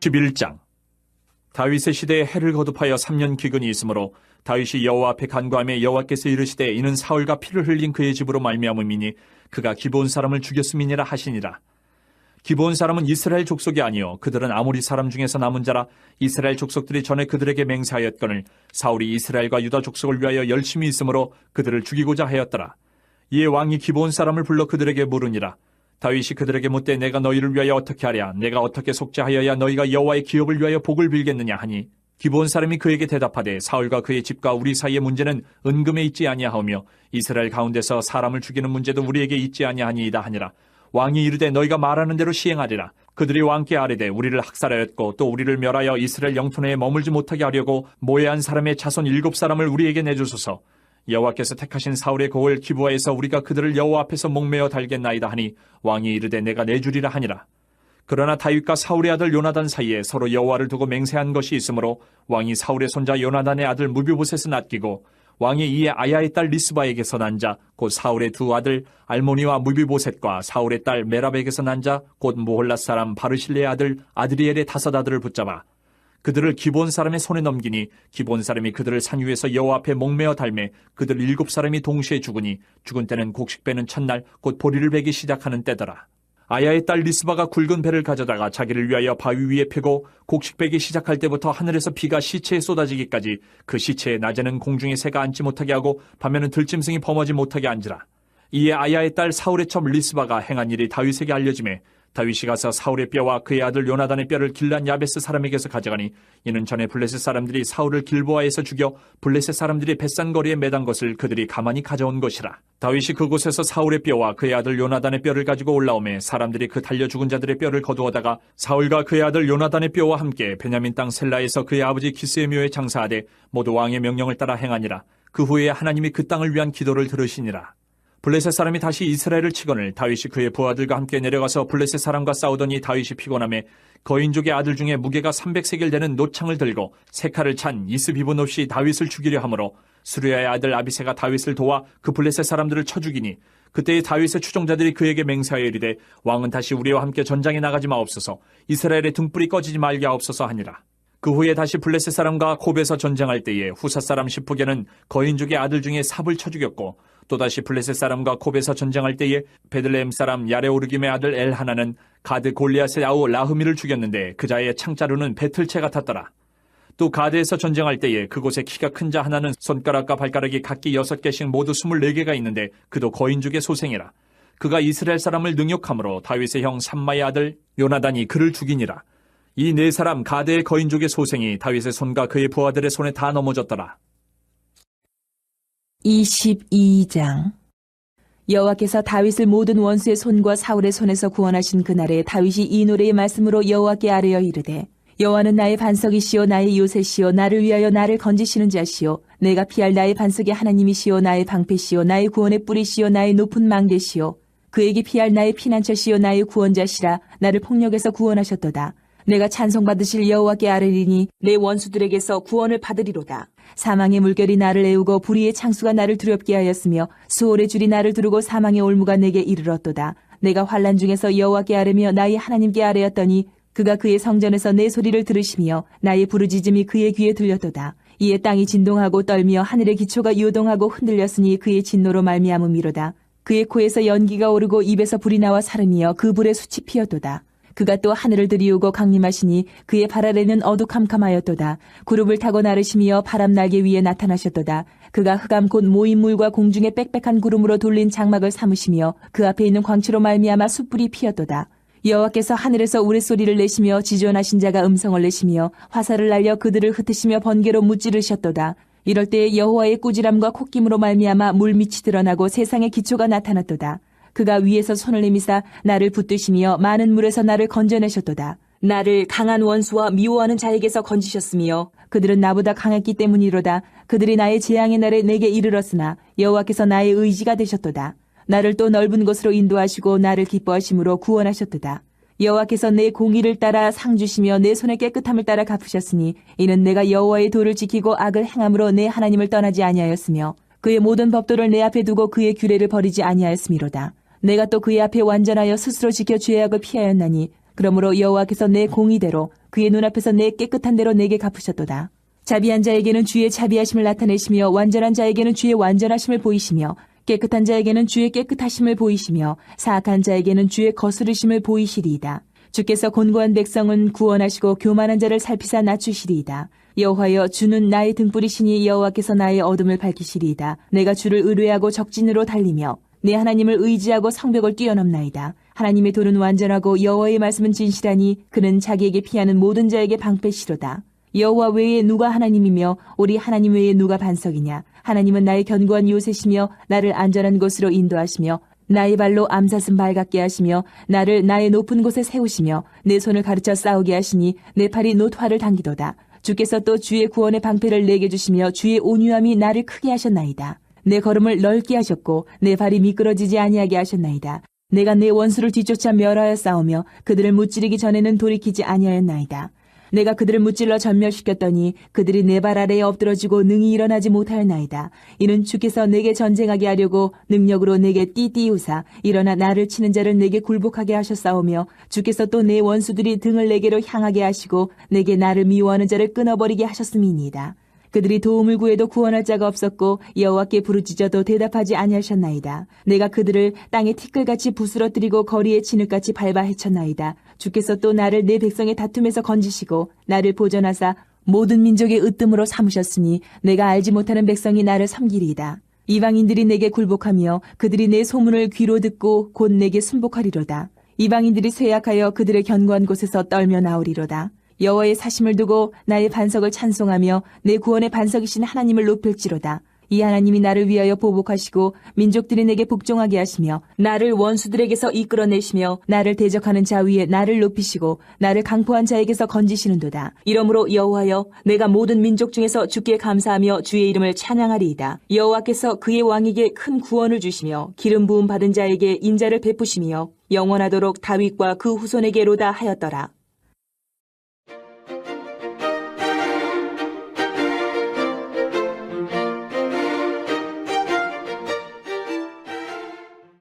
11장. 다윗의 시대에 해를 거듭하여 3년 기근이 있으므로 다윗이 여호와 앞에 간구하며 여호와께서 이르시되 이는 사울과 피를 흘린 그의 집으로 말미암음이니 그가 기브온 사람을 죽였음이니라 하시니라. 기브온 사람은 이스라엘 족속이 아니요 그들은 아무리 사람 중에서 남은 자라 이스라엘 족속들이 전에 그들에게 맹세하였거늘 사울이 이스라엘과 유다 족속을 위하여 열심히 있으므로 그들을 죽이고자 하였더라. 이에 왕이 기브온 사람을 불러 그들에게 물으니라 다윗이 그들에게 묻되 내가 너희를 위하여 어떻게 하랴? 내가 어떻게 속죄하여야 너희가 여호와의 기업을 위하여 복을 빌겠느냐 하니? 기브온 사람이 그에게 대답하되 사울과 그의 집과 우리 사이의 문제는 은금에 있지 아니하오며 이스라엘 가운데서 사람을 죽이는 문제도 우리에게 있지 아니하니이다 하니라. 왕이 이르되 너희가 말하는 대로 시행하리라. 그들이 왕께 아뢰되 우리를 학살하였고 또 우리를 멸하여 이스라엘 영토 내에 머물지 못하게 하려고 모해한 사람의 자손 일곱 사람을 우리에게 내주소서 여호와께서 택하신 사울의 고을 기부하에서 우리가 그들을 여호와 앞에서 목매어 달겠나이다 하니 왕이 이르되 내가 내주리라 하니라. 그러나 다윗과 사울의 아들 요나단 사이에 서로 여호와를 두고 맹세한 것이 있으므로 왕이 사울의 손자 요나단의 아들 무비보셋을 낚이고 왕이 이에 아야의 딸 리스바에게서 난 자 곧 사울의 두 아들 알모니와 무비보셋과 사울의 딸 메랍에게서 난 자곧 무홀라 사람 바르실레의 아들 아드리엘의 다섯 아들을 붙잡아 그들을 기본 사람의 손에 넘기니 기본 사람이 그들을 산 위에서 여호와 앞에 목매어 달매 그들 일곱 사람이 동시에 죽으니 죽은 때는 곡식 빼는 첫날 곧 보리를 베기 시작하는 때더라. 아야의 딸 리스바가 굵은 배를 가져다가 자기를 위하여 바위 위에 펴고 곡식 베기 시작할 때부터 하늘에서 비가 시체에 쏟아지기까지 그 시체에 낮에는 공중에 새가 앉지 못하게 하고 밤에는 들짐승이 범하지 못하게 앉으라. 이에 아야의 딸 사울의 첩 리스바가 행한 일이 다윗에게 알려짐에 다윗이 가서 사울의 뼈와 그의 아들 요나단의 뼈를 길란 야베스 사람에게서 가져가니 이는 전에 블레셋 사람들이 사울을 길보아에서 죽여 블레셋 사람들이 뱃산거리에 매단 것을 그들이 가만히 가져온 것이라. 다윗이 그곳에서 사울의 뼈와 그의 아들 요나단의 뼈를 가지고 올라오매 사람들이 그 달려 죽은 자들의 뼈를 거두어다가 사울과 그의 아들 요나단의 뼈와 함께 베냐민 땅 셀라에서 그의 아버지 기스의 묘에 장사하되 모두 왕의 명령을 따라 행하니라. 그 후에 하나님이 그 땅을 위한 기도를 들으시니라. 블레셋 사람이 다시 이스라엘을 치거늘 다윗이 그의 부하들과 함께 내려가서 블레셋 사람과 싸우더니 다윗이 피곤함에 거인족의 아들 중에 무게가 300세겔 되는 노창을 들고 세 칼을 찬 이스비보노시 다윗을 죽이려 하므로 수르야의 아들 아비세가 다윗을 도와 그 블레셋 사람들을 쳐 죽이니 그때의 다윗의 추종자들이 그에게 맹세하여 이르되 왕은 다시 우리와 함께 전장에 나가지 마옵소서. 이스라엘의 등불이 꺼지지 말게 하옵소서 하니라. 그 후에 다시 블레셋 사람과 곱에서 전쟁할 때에 후사 사람 시프게는 거인족의 아들 중에 삽을 쳐 죽였고 또다시 블레셋 사람과 곱에서 전쟁할 때에 베들레헴 사람 야레오르김의 아들 엘 하나는 가드 골리앗의 아우 라흐미를 죽였는데 그자의 창자루는 배틀채 같았더라. 또 가드에서 전쟁할 때에 그곳에 키가 큰 자 하나는 손가락과 발가락이 각기 여섯 개씩 모두 스물네 개가 있는데 그도 거인족의 소생이라. 그가 이스라엘 사람을 능욕함으로 다윗의 형 삼마의 아들 요나단이 그를 죽이니라. 이 네 사람 가드의 거인족의 소생이 다윗의 손과 그의 부하들의 손에 다 넘어졌더라. 22장. 여호와께서 다윗을 모든 원수의 손과 사울의 손에서 구원하신 그날에 다윗이 이 노래의 말씀으로 여호와께 아뢰어 이르되 여호와는 나의 반석이시요 나의 요새시요 나를 위하여 나를 건지시는 자시요 내가 피할 나의 반석의 하나님이시요 나의 방패시요 나의 구원의 뿌리시요 나의 높은 망대시요 그에게 피할 나의 피난처시요 나의 구원자시라. 나를 폭력에서 구원하셨도다. 내가 찬송받으실 여호와께 아뢰리니 내 원수들에게서 구원을 받으리로다. 사망의 물결이 나를 애우고 불의의 창수가 나를 두렵게 하였으며 수월의 줄이 나를 두르고 사망의 올무가 내게 이르렀도다. 내가 환란 중에서 여호와께 아뢰며 나의 하나님께 아뢰었더니 그가 그의 성전에서 내 소리를 들으시며 나의 부르짖음이 그의 귀에 들렸도다. 이에 땅이 진동하고 떨며 하늘의 기초가 요동하고 흔들렸으니 그의 진노로 말미암음이로다. 그의 코에서 연기가 오르고 입에서 불이 나와 사름이여 그 불에 숯이 피었도다. 그가 또 하늘을 들이우고 강림하시니 그의 발 아래는 어두캄캄하였도다. 구름을 타고 나르시며 바람 날개 위에 나타나셨도다. 그가 흑암 곧 모인 물과 공중에 빽빽한 구름으로 돌린 장막을 삼으시며 그 앞에 있는 광채로 말미암아 숯불이 피었도다. 여호와께서 하늘에서 우레소리를 내시며 지존하신 자가 음성을 내시며 화살을 날려 그들을 흩으시며 번개로 무찌르셨도다. 이럴 때 여호와의 꾸지람과 콧김으로 말미암아 물밑이 드러나고 세상의 기초가 나타났도다. 그가 위에서 손을 내미사 나를 붙드시며 많은 물에서 나를 건져내셨도다. 나를 강한 원수와 미워하는 자에게서 건지셨으며 그들은 나보다 강했기 때문이로다. 그들이 나의 재앙의 날에 내게 이르렀으나 여호와께서 나의 의지가 되셨도다. 나를 또 넓은 곳으로 인도하시고 나를 기뻐하심으로 구원하셨도다. 여호와께서 내 공의를 따라 상 주시며 내 손의 깨끗함을 따라 갚으셨으니 이는 내가 여호와의 도를 지키고 악을 행함으로 내 하나님을 떠나지 아니하였으며 그의 모든 법도를 내 앞에 두고 그의 규례를 버리지 아니하였음이로다. 내가 또 그의 앞에 완전하여 스스로 지켜 죄악을 피하였나니 그러므로 여호와께서 내 공의대로 그의 눈앞에서 내 깨끗한 대로 내게 갚으셨도다. 자비한 자에게는 주의 자비하심을 나타내시며 완전한 자에게는 주의 완전하심을 보이시며 깨끗한 자에게는 주의 깨끗하심을 보이시며 사악한 자에게는 주의 거스르심을 보이시리이다. 주께서 곤고한 백성은 구원하시고 교만한 자를 살피사 낮추시리이다. 여호와여 주는 나의 등불이시니 여호와께서 나의 어둠을 밝히시리이다. 내가 주를 의뢰하고 적진으로 달리며 내 하나님을 의지하고 성벽을 뛰어넘나이다. 하나님의 도는 완전하고 여호와의 말씀은 진실하니 그는 자기에게 피하는 모든 자에게 방패시로다. 여호와 외에 누가 하나님이며 우리 하나님 외에 누가 반석이냐? 하나님은 나의 견고한 요새시며 나를 안전한 곳으로 인도하시며 나의 발로 암사슴 발같게 하시며 나를 나의 높은 곳에 세우시며 내 손을 가르쳐 싸우게 하시니 내 팔이 노트화를 당기도다. 주께서 또 주의 구원의 방패를 내게 주시며 주의 온유함이 나를 크게 하셨나이다. 내 걸음을 넓게 하셨고 내 발이 미끄러지지 아니하게 하셨나이다. 내가 내 원수를 뒤쫓아 멸하여 싸우며 그들을 무찌르기 전에는 돌이키지 아니하였나이다. 내가 그들을 무찔러 전멸시켰더니 그들이 내 발 아래에 엎드러지고 능히 일어나지 못하였나이다. 이는 주께서 내게 전쟁하게 하려고 능력으로 내게 띠띠우사 일어나 나를 치는 자를 내게 굴복하게 하셨사오며 주께서 또 내 원수들이 등을 내게로 향하게 하시고 내게 나를 미워하는 자를 끊어버리게 하셨음이니이다. 그들이 도움을 구해도 구원할 자가 없었고 여호와께 부르짖어도 대답하지 아니하셨나이다. 내가 그들을 땅에 티끌같이 부스러뜨리고 거리에 진흙같이 밟아 헤쳤나이다. 주께서 또 나를 내 백성의 다툼에서 건지시고 나를 보전하사 모든 민족의 으뜸으로 삼으셨으니 내가 알지 못하는 백성이 나를 섬기리이다. 이방인들이 내게 굴복하며 그들이 내 소문을 귀로 듣고 곧 내게 순복하리로다. 이방인들이 쇠약하여 그들의 견고한 곳에서 떨며 나오리로다. 여호와의 사심을 두고 나의 반석을 찬송하며 내 구원의 반석이신 하나님을 높일지로다. 이 하나님이 나를 위하여 보복하시고 민족들이 내게 복종하게 하시며 나를 원수들에게서 이끌어내시며 나를 대적하는 자 위에 나를 높이시고 나를 강포한 자에게서 건지시는도다. 이러므로 여호와여 내가 모든 민족 중에서 주께 감사하며 주의 이름을 찬양하리이다. 여호와께서 그의 왕에게 큰 구원을 주시며 기름 부음 받은 자에게 인자를 베푸시며 영원하도록 다윗과 그 후손에게로다 하였더라.